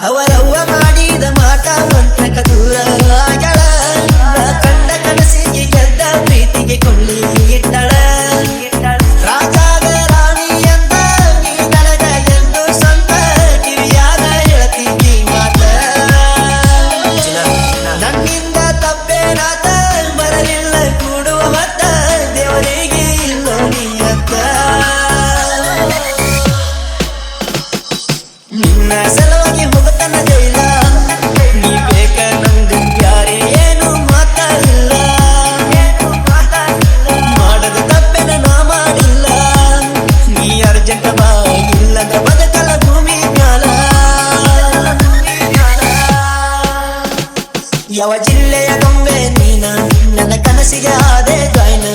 ಅವರವ್ವ ಮಾಡಿದ ಮಾಟ ಮಂತ್ರ ದೂರ ಯಾವ ಜಿಲ್ಲೆಯ ಗೊಂಬೆ ನೀನ? ನನ್ನ ಕನಸಿಗೆ ಆದೆ ಜಾಯ್ನ.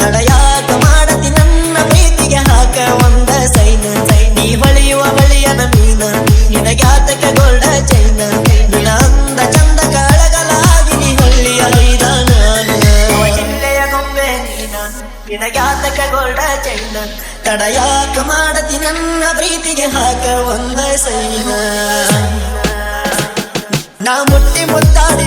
ತಡೆಯಾಕ ಮಾಡತಿ ನನ್ನ ಪ್ರೀತಿಗೆ ಹಾಕ ಒಂದ ಸೈನ. ನೀ ಹೊಳೆಯುವ ಬಳಿಯನ ಮೀನ ನಿನಗ್ಯಾತಕ ಗೋಲ್ಡ ಚೈನ. ನಿನ್ನ ಅಂದ ಚಂದ ಕಳಗಲಾಗಿ ನೀ ಹೊಳ್ಳಿಯ ಐದ ನಾನು ಜಿಲ್ಲೆಯ ಗೊಂಬೆ ನೀನ? ನಿನಗ್ಯಾತಕ ಗೋಲ್ಡ ಚೈನ. ತಡೆಯಾಕ ಮಾಡತಿ ನನ್ನ ಪ್ರೀತಿಗೆ ಹಾಕ ಒಂದ ಸೈನ. ನಾ ಮುಟ್ಟಿ ಮುತ್ತಾಡಿ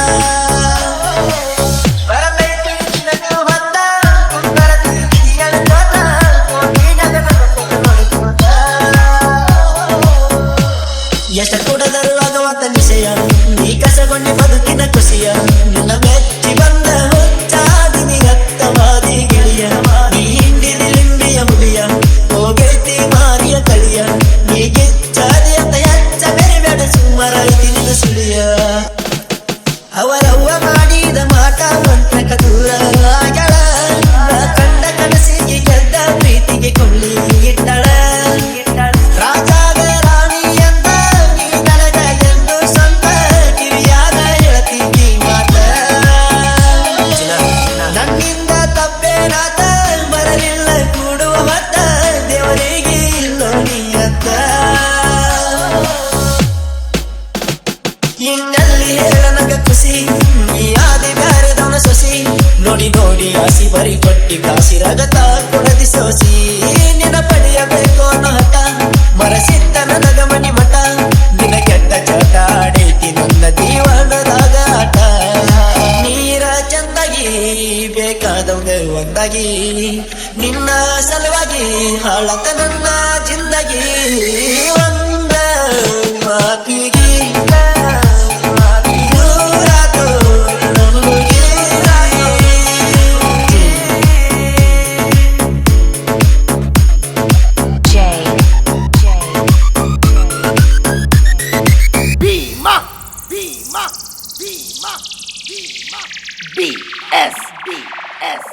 ಎಷ್ಟ ಕುಡದರು ಆಗುವಂತ ವಿಷಯ. ನೀ ಕಸಗೊಂಡಿ ಬದುಕಿನ ಖುಷಿಯ. ನಿನ್ನ ಮೆಚ್ಚಿ ಬಂದ ಹುಚ್ಚಾದಿನಿ ಅತ್ತವಾದಿ ಗಿಳಿಯ. ನೀ ಹಿಂಡಿದಿ ಲಿಂಬಿಯ ಹೋಗೈತಿ ಮಾರಿಯ ಕಳಿಯ ನೀ ಗಿಚ್ಚಾದಿ ಅಂತ ಎಚ್ಚ ಬೆರಿಬೇಡ ಸುಳಿಯ. ತಪ್ಪೇನಾತ ಬರಲಿಲ್ಲ ದೇವರಿಗೆ ಖುಷಿ ಸೊಸಿ. ನೋಡಿ ನೋಡಿ ಬರಿ ಕೊಡದಿ ಸೋಸಿ. ನಿನ ಪಡೆಯಬೇಕು ಅನ್ನೋ ಹಠ, ಮರಸಿದ್ದ ನನಗ ಬೇಕಾದವ್ಗೆ ಒಂದಾಗಿ ನಿನ್ನ ಸಲುವಾಗಿ ಹಾಳತ ನನ್ನ ಜಿಂದಗಿ ಒಂದ ಮಾತಿಗೆ Be. S B S.